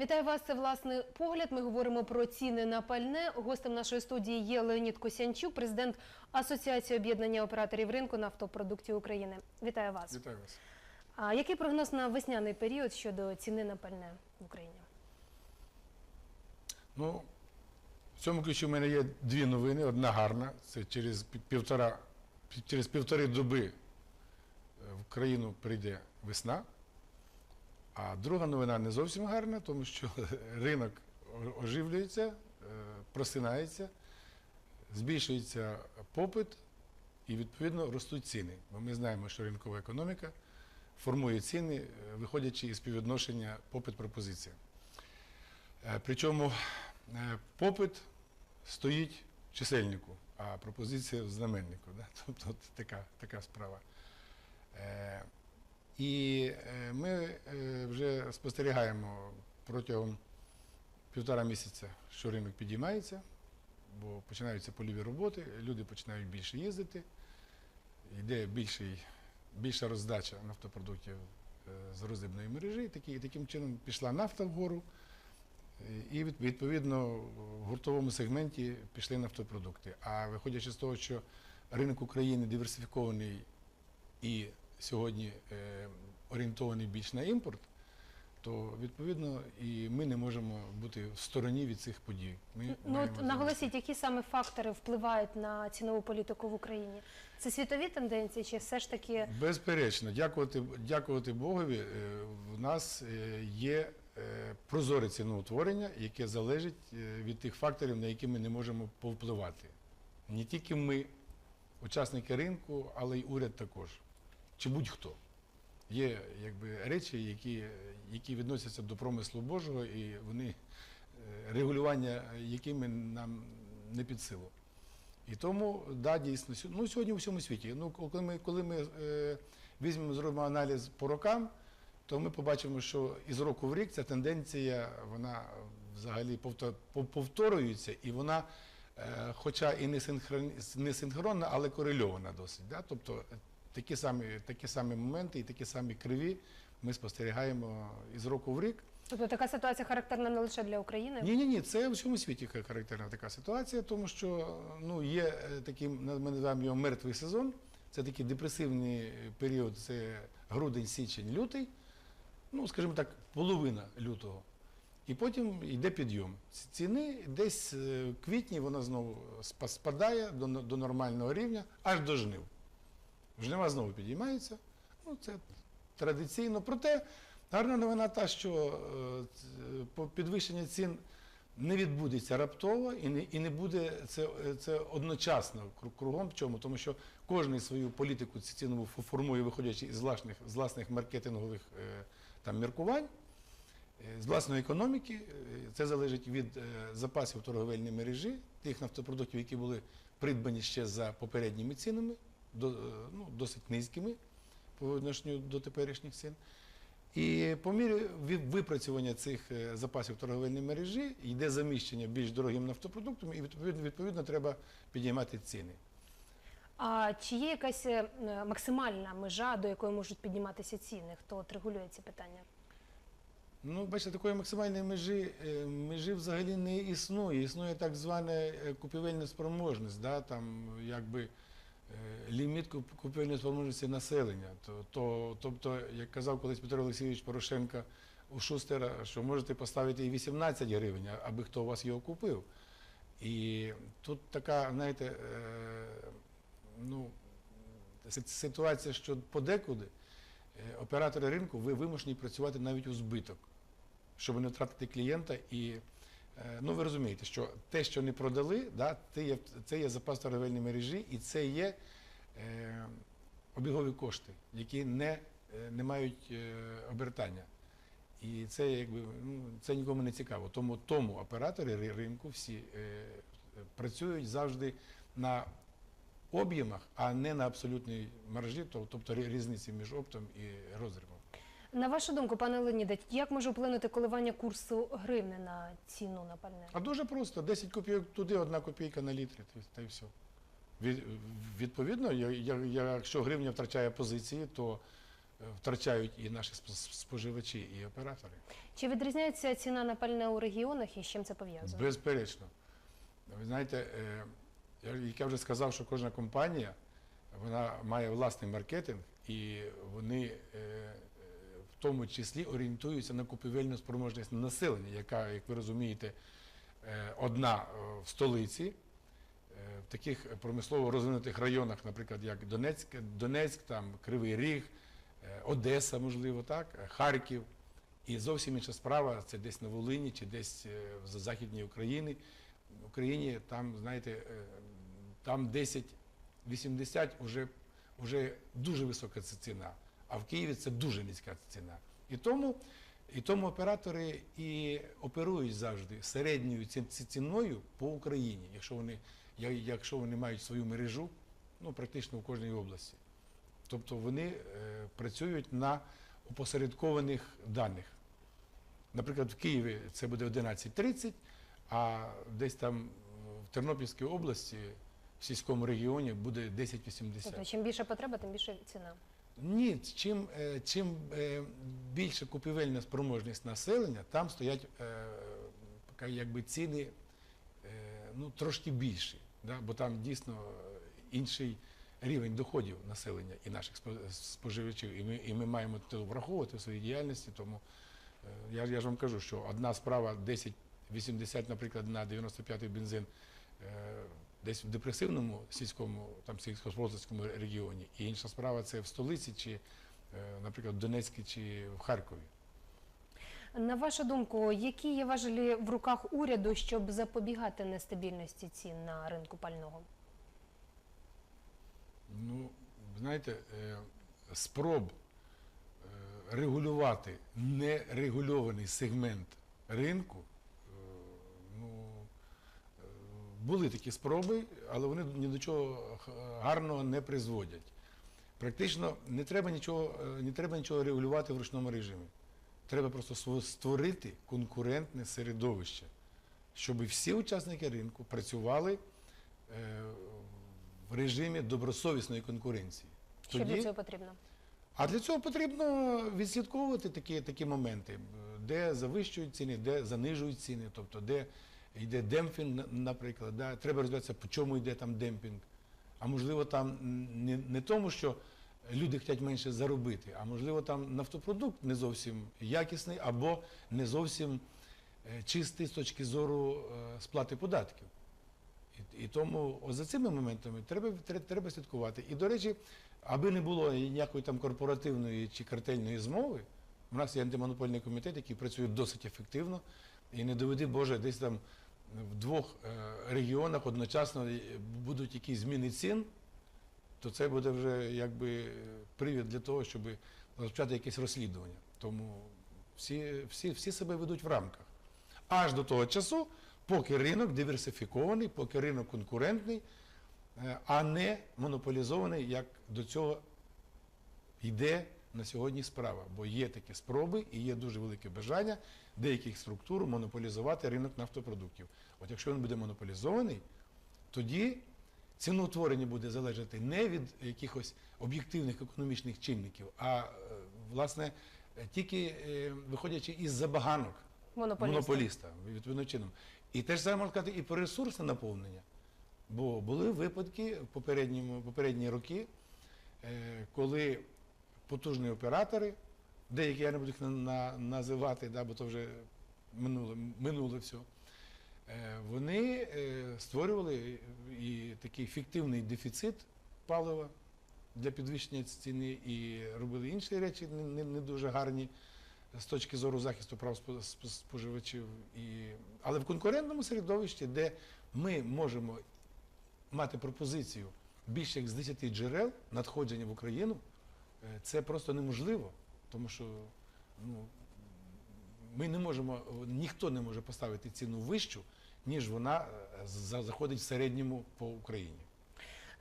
Вітаю вас. Це власний погляд. Ми говоримо про ціни на пальне. Гостем нашої студії є Леонід Косянчук, президент Асоціації об'єднання операторів ринку нафтопродуктів України. Вітаю вас. Вітаю вас. А який прогноз на весняний період щодо ціни на пальне в Україні? Ну, в цьому ключі в мене є дві новини. Одна гарна. Це через півтора, через півтори доби е, в країну прийде весна. А друга новина не зовсім гарна, тому що ринок оживлюється, е, просинається, збільшується попит і відповідно ростуть ціни. Бо ми знаємо, що ринкова економіка формує ціни, е, виходячи із співвідношення попит-пропозиція. Е, Причому попит стоїть в чисельнику, а пропозиція в знаменнику. Тобто така, така справа. І е, ми е, вже спостерігаємо протягом півтора місяця, що ринок підіймається, бо починаються польові роботи, люди починають більше їздити, йде більший, більша роздача нафтопродуктів е, з роздрібної мережі. Такі, таким чином пішла нафта вгору. І відповідно в гуртовому сегменті пішли нафтопродукти. А виходячи з того, що ринок України диверсифікований і сьогодні е, орієнтований більш на імпорт, то відповідно і ми не можемо бути в стороні від цих подій. Ми Ну от наголосіть, які саме фактори впливають на цінову політику в Україні? Це світові тенденції, чи все ж таки Безперечно, дякувати, дякувати Богові, е, в нас е, є прозоре ціноутворення, яке залежить від тих факторів, на які ми не можемо повпливати. Не тільки ми, учасники ринку, але й уряд також. Чи будь-хто. Є якби, речі, які, які відносяться до промислу Божого, і вони е, регулювання якими нам не під силу. І тому, да, дійсно, ну, сьогодні у всьому світі. Ну, коли ми, коли ми е, візьмемо, зробимо аналіз по рокам, то ми побачимо, що із року в рік ця тенденція вона взагалі повторюється, і вона, е, хоча і не, синхронна, але корельована досить. Да? Тобто е, такі самі, такі самі моменти і такі самі криві ми спостерігаємо із року в рік. тобто така ситуація характерна не лише для України? Ні, ні, ні, це в всьому світі характерна така ситуація, тому що ну, є е, такий, ми називаємо його мертвий сезон. Це такий депресивний період, це грудень, січень, лютий, ну, скажімо так, половина лютого. І потім йде підйом. Ціни десь е, в квітні вона знову спадає до, до нормального рівня, аж до жнив. Жнива знову підіймається. Ну, це традиційно. Проте гарна новина та, що е, підвищення цін не відбудеться раптово і не, і не буде це, е, це одночасно кру- кругом. Чому? Тому що кожен свою політику ці- цінову формує, виходячи із власних, з власних маркетингових е, там, міркувань. Е, З власної економіки Е, це залежить від е, запасів торговельної мережі, тих нафтопродуктів, які були придбані ще за попередніми цінами, е, ну, досить низькими по відношенню до теперішніх цін. І по мірі випрацювання цих е, запасів торговельної мережі йде заміщення більш дорогим нафтопродуктами, і відповідно, відповідно треба підіймати ціни. А чи є якась е, максимальна межа, до якої можуть підніматися ціни? Хто от регулює ці питання? Ну, бачите, такої максимальної межі, е, межі взагалі не існує. Існує так звана е, купівельна спроможність, да, там якби е, ліміт куп- купівельної спроможності населення. То, то, тобто, як казав колись Петро Олексійович Порошенко у Шустера, що можете поставити і 18 гривень, аби хто у вас його купив. І тут така, знаєте, е, ну, ситуація, що подекуди е, оператори ринку ви вимушені працювати навіть у збиток, щоб не втратити клієнта. І е, ну, ви розумієте, що те, що не продали, да, це, є, це є запас торговельної мережі, і це є е, обігові кошти, які не, е, не мають е, обертання. І це якби ну, це нікому не цікаво. Тому тому оператори ринку всі е, е, працюють завжди на об'ємах, а не на абсолютній маржі, тобто різниці між оптом і розривом. На вашу думку, пане Леоніде, як може вплинути коливання курсу гривни на ціну на пальне? А дуже просто: 10 копійок туди, одна копійка на літрі, та й- все. Від, відповідно, якщо гривня втрачає позиції, то втрачають і наші сп- споживачі, і оператори. Чи відрізняється ціна на пальне у регіонах і з чим це пов'язано? Безперечно. Ви знаєте, е, як я вже сказав, що кожна компанія вона має власний маркетинг, і вони е, е, в тому числі орієнтуються на купівельну спроможність населення, яка, як ви розумієте, е, одна е, в столиці. Е, В таких промислово розвинутих районах, наприклад, як Донецьк, Донецьк, там Кривий Ріг, Одеса, можливо, так, Харків. І зовсім інша справа це десь на Волині чи десь в Західній Україні. В Україні там, знаєте, там 10-80 вже, вже дуже висока ціна, а в Києві це дуже низька ціна. І тому, і тому оператори і оперують завжди середньою ці- ці- ціною по Україні, якщо вони, якщо вони мають свою мережу, ну практично в кожній області. Тобто вони е, працюють на опосередкованих даних. Наприклад, в Києві це буде 11.30, а десь там в Тернопільській області, в сільському регіоні буде 10.80. Тобто, чим більше потреба, тим більше ціна. Ні, чим, е, чим е, більше купівельна спроможність населення, там стоять е, якби ціни ну, трошки більші, да? бо там дійсно інший рівень доходів населення і наших спо- споживачів. І ми, і ми маємо це враховувати в своїй діяльності. Тому я, я ж вам кажу, що одна справа 10-80, наприклад, на 95-й бензин. Десь в депресивному сільському там сільськогосподарському регіоні, і інша справа це в столиці, чи, е, наприклад, в Донецькій чи в Харкові. На вашу думку, які є важелі в руках уряду, щоб запобігати нестабільності цін на ринку пального? Ну, знаєте, е, спроб е, регулювати нерегульований сегмент ринку, е, ну, е, були такі спроби, але вони ні до чого гарного не призводять. Практично не треба нічого, е, не треба нічого регулювати в ручному режимі. Треба просто створити конкурентне середовище, щоб всі учасники ринку працювали е, в режимі добросовісної конкуренції. Що для цього потрібно? А для цього потрібно відслідковувати такі, такі моменти, де завищують ціни, де занижують ціни, тобто де йде демпінг, наприклад. Да? Треба розбиратися, по чому йде там демпінг. А можливо, там не, не тому, що люди хочуть менше заробити, а можливо, там нафтопродукт не зовсім якісний або не зовсім е, чистий з точки зору е, сплати податків. І, і тому за цими моментами треба, тре- треба слідкувати. І, до речі, аби не було ніякої там корпоративної чи картельної змови, у нас є антимонопольний комітет, який працює досить ефективно, і не доведи Боже, десь там в двох е, регіонах одночасно будуть якісь зміни цін, то це буде вже якби привід для того, щоб розпочати якесь розслідування. Тому всі, всі, всі себе ведуть в рамках. Аж до того часу, поки ринок диверсифікований, поки ринок конкурентний, е, а не монополізований, як до цього йде на сьогодні справа. Бо є такі спроби і є дуже велике бажання деяких структур монополізувати ринок нафтопродуктів. От якщо він буде монополізований, тоді ціноутворення буде залежати не від якихось об'єктивних економічних чинників, а е, власне тільки е, виходячи із забаганок монополіста, відповідним чином. І те ж саме можна сказати і про ресурсне наповнення. Бо були випадки в попередні роки, е, коли потужні оператори, деякі я не буду їх на, на- називати, да, бо то вже минуло, минуло все, е, вони е, створювали і такий фіктивний дефіцит палива для підвищення ціни і робили інші речі не, дуже гарні з точки зору захисту прав спо- спо- споживачів. Але в конкурентному середовищі, де ми можемо мати пропозицію більше як з 10 джерел надходження в Україну, це просто неможливо, тому що ну, ми не можемо, ніхто не може поставити ціну вищу, ніж вона е, заходить в середньому по Україні.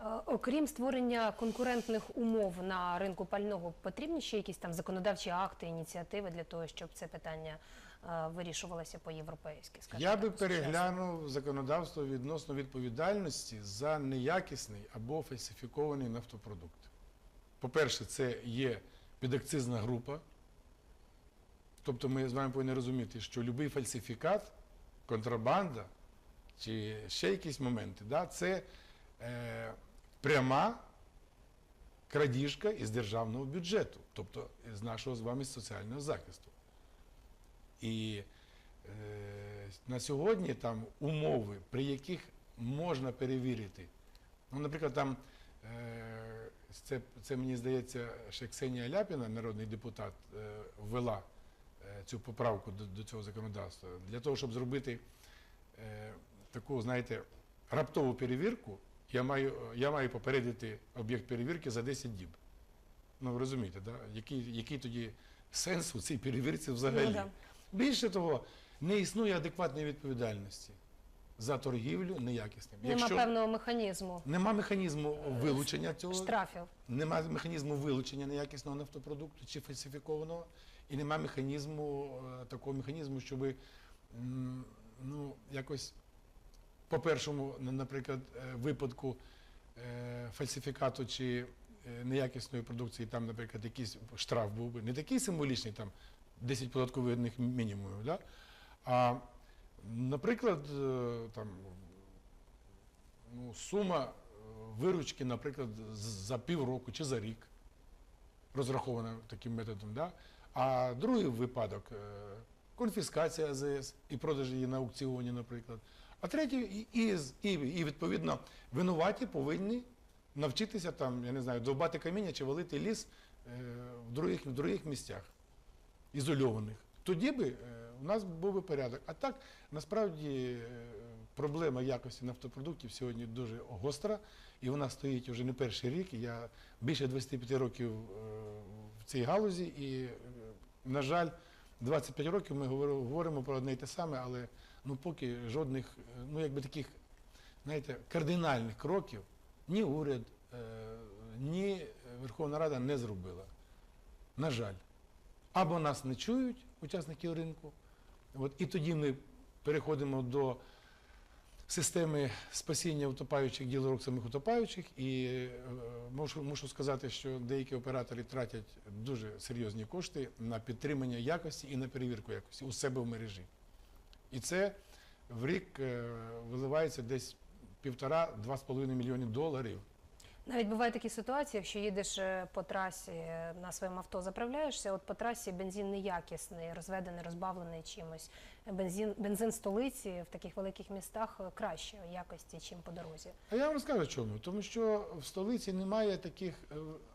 Е, Окрім створення конкурентних умов на ринку пального, потрібні ще якісь там законодавчі акти, ініціативи для того, щоб це питання е, вирішувалося по-європейськи? Я так, би сучасно? переглянув законодавство відносно відповідальності за неякісний або фальсифікований нафтопродукт. По-перше, це є підакцизна група. Тобто ми з вами повинні розуміти, що будь-який фальсифікат, контрабанда чи ще якісь моменти, да, це е, пряма крадіжка із державного бюджету, тобто з нашого з вами соціального захисту. І е, на сьогодні там умови, при яких можна перевірити. Ну, наприклад, там е, це, це мені здається, ще Ксенія Ляпіна, народний депутат, е, ввела е, цю поправку до, до цього законодавства для того, щоб зробити е, таку, знаєте, раптову перевірку. Я маю, я маю попередити об'єкт перевірки за 10 діб. Ну, ви розумієте, да? який, який тоді сенс у цій перевірці взагалі? Ну, да. Більше того, не існує адекватної відповідальності за торгівлю неякісним. Нема певного механізму нема механізму вилучення цього, штрафів. нема механізму вилучення неякісного нафтопродукту чи фальсифікованого, і нема механізму, е, такого механізму, щоб ну, якось по першому, наприклад, е, випадку е, фальсифікату чи неякісної продукції, там, наприклад, якийсь штраф був би не такий символічний, там 10 податкових мінімумів, да? а, наприклад, е, там, ну, сума е, виручки, наприклад, за півроку чи за рік розрахована таким методом. Да? А другий випадок е, конфіскація АЗС і продаж її на аукціоні, наприклад. А третій, і, і, і, відповідно винуваті повинні навчитися там, я не знаю, довбати каміння чи валити ліс в, других, в других місцях, ізольованих. Тоді би у нас був би порядок. А так, насправді, е, проблема якості нафтопродуктів сьогодні дуже гостра, і вона стоїть вже не перший рік. Я більше 25 років е, в цій галузі, і, е, на жаль, 25 років ми говоримо, про одне і те саме, але ну, поки жодних ну, якби таких знаєте, кардинальних кроків ні уряд, ні Верховна Рада не зробила. На жаль. Або нас не чують учасники ринку, от, і тоді ми переходимо до системи спасіння утопаючих ділорок самих утопаючих. І е, мушу, мушу сказати, що деякі оператори тратять дуже серйозні кошти на підтримання якості і на перевірку якості у себе в мережі. І це в рік е, виливається десь півтора-два з половиною мільйони доларів. Навіть бувають такі ситуації, якщо їдеш е, по трасі е, на своєму авто, заправляєшся, от по трасі бензин неякісний, розведений, розбавлений чимось. Бензин, бензин столиці в таких великих містах е, кращої якості, чим по дорозі. А я вам розкажу чому. Тому що в столиці немає таких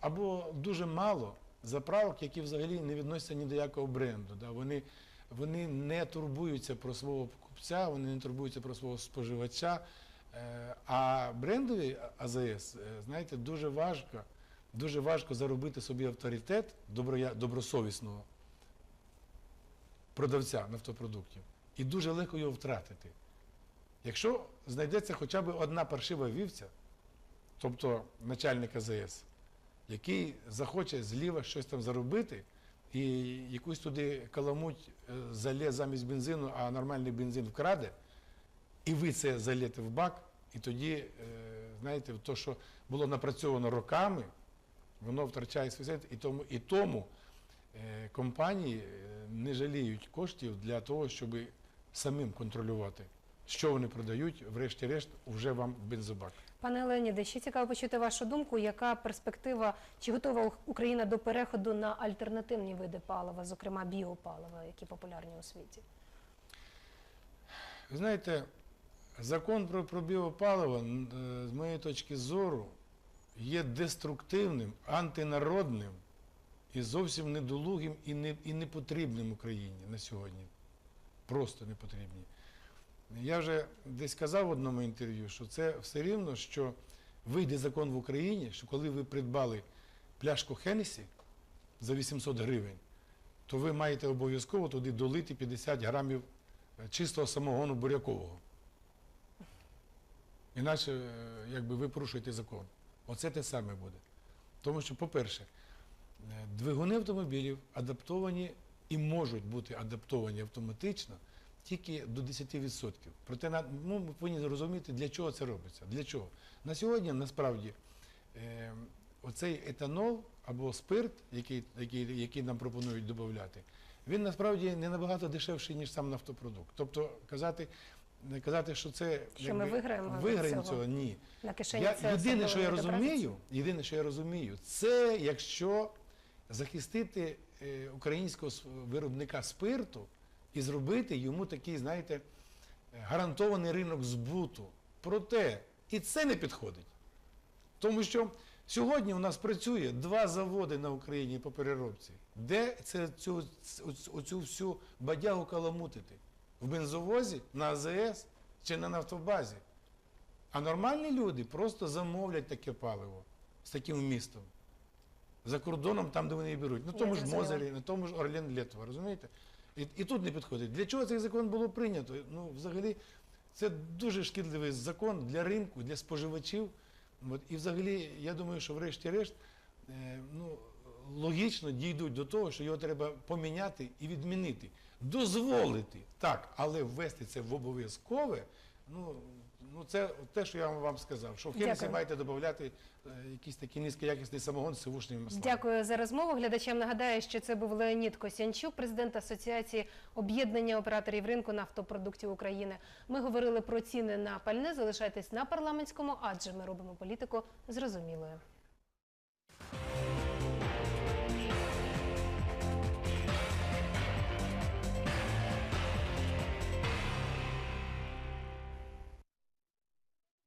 або дуже мало заправок, які взагалі не відносяться ні до якого бренду. Да? Вони, вони не турбуються про свого покупця, вони не турбуються про свого споживача. Е, А брендові АЗС, е, знаєте, дуже важко, дуже важко заробити собі авторитет добросовісного продавця нафтопродуктів. І дуже легко його втратити. Якщо знайдеться хоча б одна паршива вівця, тобто начальник АЗС, який захоче зліва щось там заробити і якусь туди каламуть е, залє замість бензину, а нормальний бензин вкраде, і ви це залєте в бак, і тоді, е, знаєте, то, що було напрацьовано роками, воно втрачає свій сенс, і тому, і тому е, компанії е, не жаліють коштів для того, щоб самим контролювати, що вони продають, врешті-решт, вже вам в бензобак. Пане Леоніде, ще цікаво почути вашу думку, яка перспектива, чи готова Україна до переходу на альтернативні види палива, зокрема біопалива, які популярні у світі? Ви знаєте, закон про, про біопаливо, е, з моєї точки зору, є деструктивним, антинародним і зовсім недолугим і, не, і непотрібним Україні на сьогодні. Просто не потрібні. Я вже десь казав в одному інтерв'ю, що це все рівно, що вийде закон в Україні, що коли ви придбали пляшку Хенесі за 800 гривень, то ви маєте обов'язково туди долити 50 грамів е, чистого самогону бурякового. Іначе, е, якби ви порушуєте закон. Оце те саме буде. Тому що, по-перше, е, двигуни автомобілів адаптовані і можуть бути адаптовані автоматично тільки до 10%. Проте ну, ми повинні зрозуміти, для чого це робиться. Для чого? На сьогодні насправді е, оцей етанол або спирт, який, який, який нам пропонують додати, він насправді не набагато дешевший, ніж сам нафтопродукт. Тобто казати, не казати, що це Що ми виграємо виграємо цього. цього, ні. На кишені Я, це єдине, що я розумію, єдине, що я розумію, це якщо захистити е, українського виробника спирту і зробити йому такий, знаєте, гарантований ринок збуту. Проте і це не підходить. Тому що сьогодні у нас працює два заводи на Україні по переробці. Де це цю, оцю всю бадягу каламутити? В бензовозі, на АЗС чи на нафтобазі? А нормальні люди просто замовлять таке паливо з таким вмістом. За кордоном, там, де вони її беруть. На тому ж. Мозері, на тому ж Орлен Лєтова, розумієте? І, і тут не підходить. Для чого цей закон було прийнято? Ну, взагалі, це дуже шкідливий закон для ринку, для споживачів. От, і взагалі, я думаю, що врешті-решт е, ну, логічно дійдуть до того, що його треба поміняти і відмінити. Дозволити, так, але ввести це в обов'язкове. Ну, ну це те, що я вам сказав, що в Хемісі маєте додати е, якийсь такий низькоякісний самогон з сивушними маслами. Дякую за розмову. Глядачам нагадаю, що це був Леонід Косянчук, президент Асоціації об'єднання операторів ринку нафтопродуктів України. Ми говорили про ціни на пальне. Залишайтесь на парламентському, адже ми робимо політику зрозумілою.